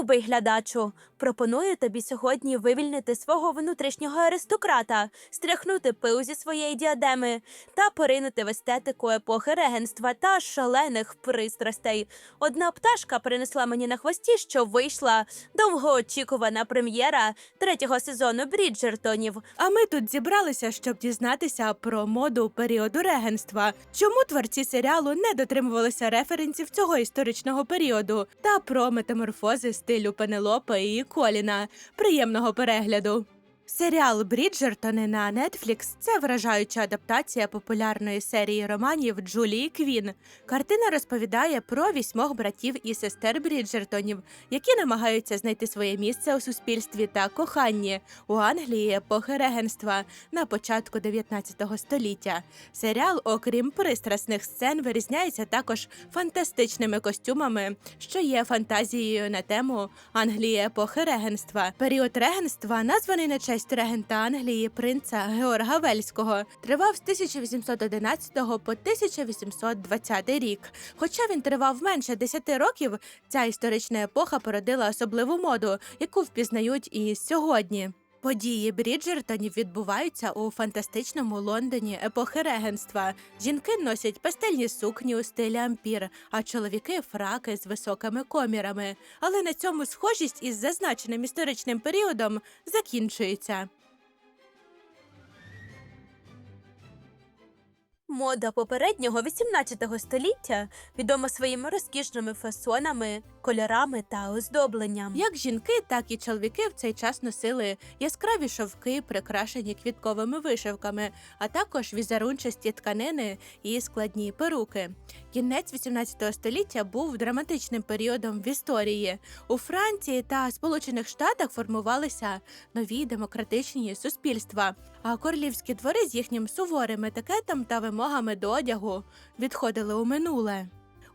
Любий глядачу, пропоную тобі сьогодні вивільнити свого внутрішнього аристократа, стряхнути пил зі своєї діадеми та поринути в естетику епохи регенства та шалених пристрастей. Одна пташка принесла мені на хвості, що вийшла довгоочікувана прем'єра третього сезону Бріджертонів. А ми тут зібралися, щоб дізнатися про моду періоду регенства, чому творці серіалу не дотримувалися референсів цього історичного періоду, та про метаморфози стилю Пенелопа і Коліна. Приємного перегляду. Серіал Бріджертони на Netflix – це вражаюча адаптація популярної серії романів Джулії Квін. Картина розповідає про вісьмох братів і сестер Бріджертонів, які намагаються знайти своє місце у суспільстві та коханні у Англії епохи регенства на початку 19 століття. Серіал, окрім пристрасних сцен, вирізняється також фантастичними костюмами, що є фантазією на тему Англії епохи регенства. Період регенства, названий на честь регента Англії принца Георга Вельського, тривав з 1811 по 1820 рік. Хоча він тривав менше 10 років, ця історична епоха породила особливу моду, яку впізнають і сьогодні. Події Бріджертонів відбуваються у фантастичному Лондоні епохи регенства. Жінки носять пастельні сукні у стилі ампір, а чоловіки фраки з високими комірами. Але на цьому схожість із зазначеним історичним періодом закінчується. Мода попереднього 18 століття відома своїми розкішними фасонами, кольорами та оздобленням. Як жінки, так і чоловіки в цей час носили яскраві шовки, прикрашені квітковими вишивками, а також візерунчасті тканини і складні перуки. Кінець 18 століття був драматичним періодом в історії. У Франції та Сполучених Штатах формувалися нові демократичні суспільства, а королівські двори з їхнім суворим етикетом та вимогами до одягу відходили у минуле.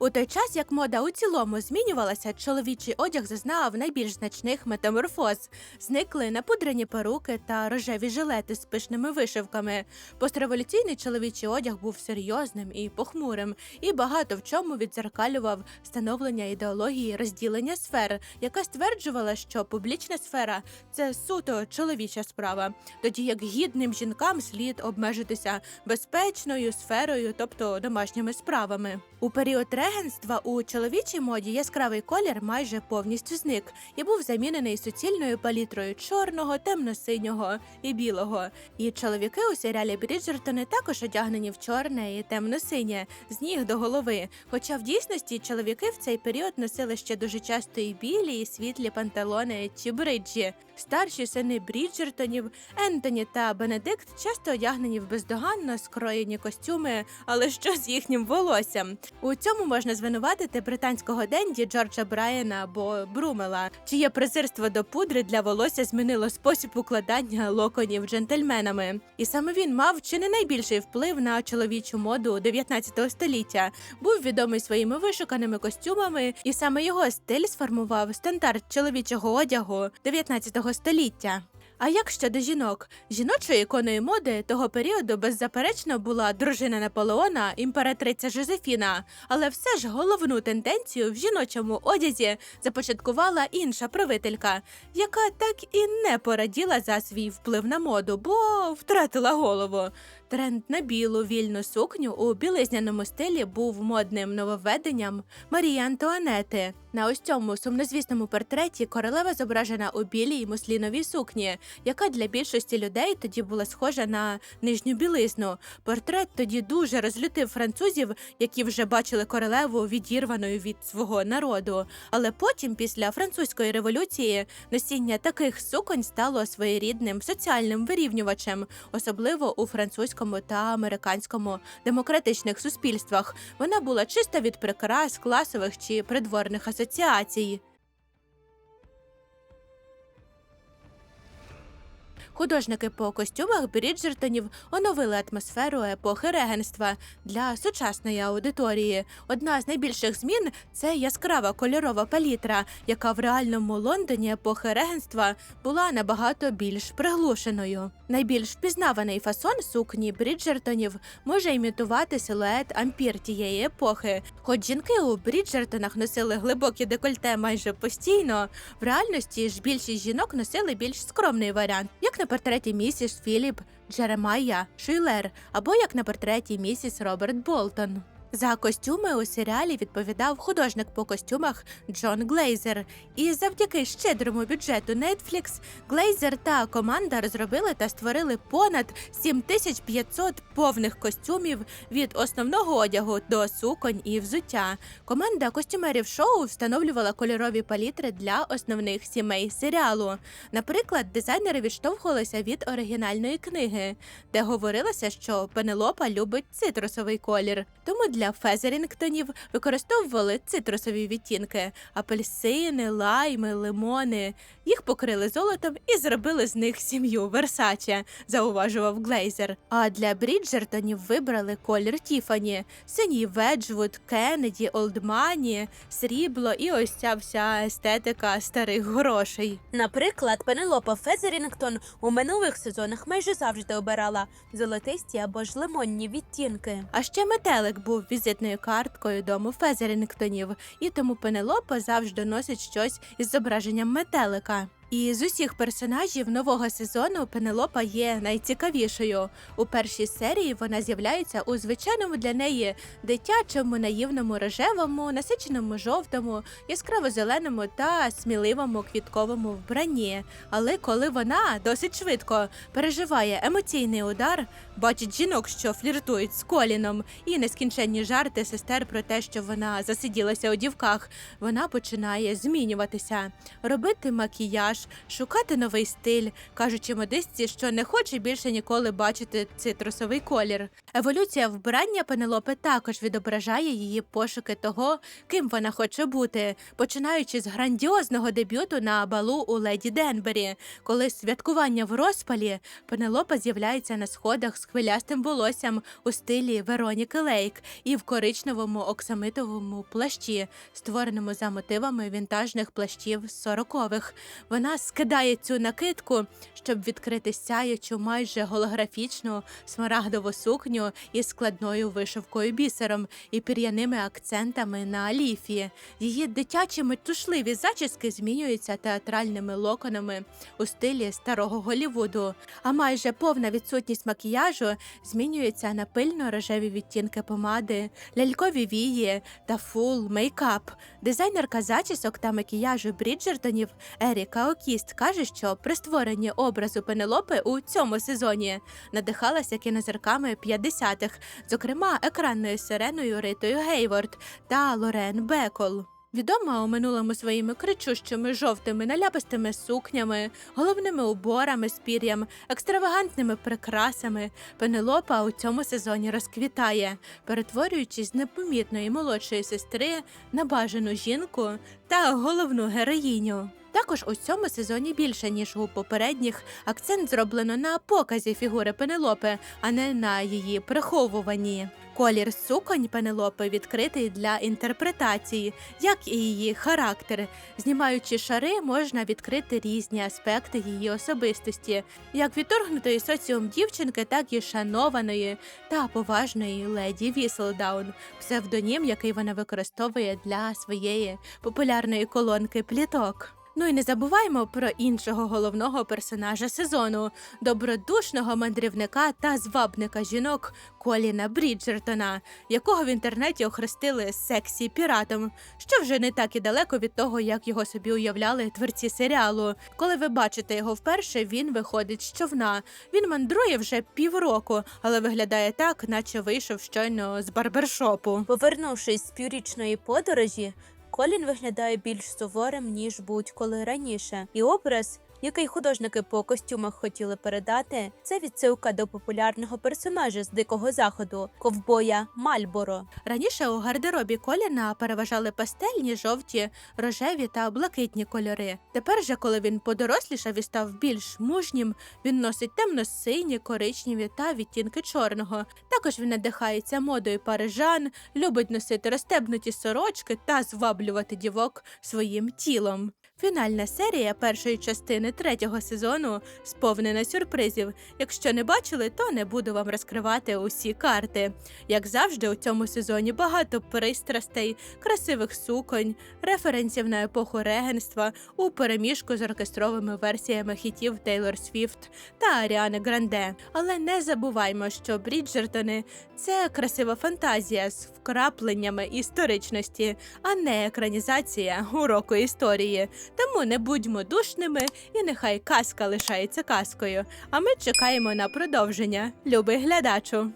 У той час, як мода у цілому змінювалася, чоловічий одяг зазнав найбільш значних метаморфоз. Зникли напудрені перуки та рожеві жилети з пишними вишивками. Постреволюційний чоловічий одяг був серйозним і похмурим, і багато в чому відзеркалював становлення ідеології розділення сфер, яка стверджувала, що публічна сфера це суто чоловіча справа, тоді як гідним жінкам слід обмежитися безпечною сферою, тобто домашніми справами. У період регенства у чоловічій моді яскравий колір майже повністю зник і був замінений суцільною палітрою чорного, темно-синього і білого. І чоловіки у серіалі Бріджертони також одягнені в чорне і темно-синє з ніг до голови. Хоча в дійсності чоловіки в цей період носили ще дуже часто і білі, і світлі панталони чи бриджі. Старші сини Бріджертонів, Ентоні та Бенедикт часто одягнені в бездоганно скроєні костюми, але що з їхнім волоссям? У цьому можна звинуватити британського денді Джорджа Брайана або Брумела, чиє презирство до пудри для волосся змінило спосіб укладання локонів джентльменами. І саме він мав чи не найбільший вплив на чоловічу моду 19 століття. Був відомий своїми вишуканими костюмами, і саме його стиль сформував стандарт чоловічого одягу 19 століття. А як щодо жінок? Жіночою іконою моди того періоду беззаперечно була дружина Наполеона, імператриця Жозефіна. Але все ж головну тенденцію в жіночому одязі започаткувала інша правителька, яка так і не пораділа за свій вплив на моду, бо втратила голову. Тренд на білу вільну сукню у білизняному стилі був модним нововведенням Марії Антуанети. На ось цьому сумнозвісному портреті королева зображена у білій мусліновій сукні, яка для більшості людей тоді була схожа на нижню білизну. Портрет тоді дуже розлютив французів, які вже бачили королеву відірваною від свого народу. Але потім, після французької революції, носіння таких суконь стало своєрідним соціальним вирівнювачем, особливо у французькому та американському демократичних суспільствах. Вона була чиста від прикрас, класових чи придворних асоціацій. Художники по костюмах Бріджертонів оновили атмосферу епохи регенства для сучасної аудиторії. Одна з найбільших змін це яскрава кольорова палітра, яка в реальному Лондоні епохи регенства була набагато більш приглушеною. Найбільш впізнаваний фасон сукні Бріджертонів може імітувати силует ампір тієї епохи. Хоч жінки у Бріджертонах носили глибокі декольте майже постійно, в реальності ж більшість жінок носили більш скромний варіант, як на портреті місіс Філіп Джеремайя Шуйлер, або як на портреті місіс Роберт Болтон. За костюми у серіалі відповідав художник по костюмах Джон Глейзер. І завдяки щедрому бюджету Netflix Глейзер та команда розробили та створили понад 7500 повних костюмів від основного одягу до суконь і взуття. Команда костюмерів шоу встановлювала кольорові палітри для основних сімей серіалу. Наприклад, дизайнери відштовхувалися від оригінальної книги, де говорилося, що Пенелопа любить цитрусовий колір. Тому для Фезерінгтонів використовували цитрусові відтінки: апельсини, лайми, лимони. Їх покрили золотом і зробили з них сім'ю Версаче, зауважував Глейзер. А для Бріджертонів вибрали колір Тіфані, синій Веджвуд, Кеннеді, Олдмані, срібло і ось ця вся естетика старих грошей. Наприклад, Пенелопа Фезерінгтон у минулих сезонах майже завжди обирала золотисті або ж лимонні відтінки. А ще метелик був візитною карткою дому Фезерінгтонів, і тому Пенелопа завжди носить щось із зображенням метелика. І з усіх персонажів нового сезону Пенелопа є найцікавішою. У першій серії вона з'являється у звичайному для неї дитячому, наївному рожевому, насиченому жовтому, яскраво зеленому та сміливому квітковому вбранні. Але коли вона досить швидко переживає емоційний удар, бачить жінок, що фліртують з коліном, і нескінченні жарти сестер про те, що вона засиділася у дівках, вона починає змінюватися, робити макіяж, шукати новий стиль, кажучи модистці, що не хоче більше ніколи бачити цитрусовий колір. Еволюція вбрання Пенелопи також відображає її пошуки того, ким вона хоче бути, починаючи з грандіозного дебюту на балу у леді Денбері, коли святкування в розпалі Пенелопа з'являється на сходах хвилястим волоссям у стилі Вероніки Лейк і в коричневому оксамитовому плащі, створеному за мотивами вінтажних плащів сорокових. Вона скидає цю накидку, щоб відкрити сяючу, майже голографічну смарагдову сукню із складною вишивкою бісером і пір'яними акцентами на ліфі. Її дитячі метушливі зачіски змінюються театральними локонами у стилі старого Голівуду, а майже повна відсутність макіяжу змінюється на пильно рожеві відтінки помади, лялькові вії та фул мейкап. Дизайнерка зачісок та макіяжу Бріджертонів Еріка Окіст каже, що при створенні образу Пенелопи у цьому сезоні надихалася кінозірками 50-х, зокрема екранною сиреною Ритою Гейворд та Лорен Бекол. Відома у минулому своїми кричущими жовтими наляпистими сукнями, головними уборами з пір'ям, екстравагантними прикрасами, Пенелопа у цьому сезоні розквітає, перетворюючись з непомітної молодшої сестри на бажану жінку та головну героїню. Також у цьому сезоні більше ніж у попередніх акцент зроблено на показі фігури Пенелопи, а не на її приховуванні. Колір суконь Пенелопи відкритий для інтерпретації, як і її характер. Знімаючи шари, можна відкрити різні аспекти її особистості, як відторгнутої соціум дівчинки, так і шанованої та поважної леді Віселдаун, псевдонім, який вона використовує для своєї популярної колонки пліток. Ну і не забуваймо про іншого головного персонажа сезону добродушного мандрівника та звабника жінок Коліна Бріджертона, якого в інтернеті охрестили сексі піратом, що вже не так і далеко від того, як його собі уявляли творці серіалу. Коли ви бачите його вперше, він виходить з човна. Він мандрує вже півроку, але виглядає так, наче вийшов щойно з барбершопу. Повернувшись з піврічної подорожі, Колін виглядає більш суворим, ніж будь-коли раніше, і образ, який художники по костюмах хотіли передати, це відсилка до популярного персонажа з дикого заходу ковбоя Мальборо. Раніше у гардеробі Коліна переважали пастельні, жовті, рожеві та блакитні кольори. Тепер же, коли він подорослішав і став більш мужнім, він носить темно-сині, коричневі та відтінки чорного. Також він надихається модою парижан, любить носити розстебнуті сорочки та зваблювати дівок своїм тілом. Фінальна серія першої частини третього сезону сповнена сюрпризів. Якщо не бачили, то не буду вам розкривати усі карти. Як завжди, у цьому сезоні багато пристрастей, красивих суконь, референсів на епоху регенства у переміжку з оркестровими версіями хітів Тейлор Свіфт та Аріани Гранде. Але не забуваймо, що Бріджертони це красива фантазія з вкрапленнями історичності, а не екранізація уроку історії. Тому не будьмо душними і нехай казка лишається казкою. А ми чекаємо на продовження. Любий глядачу!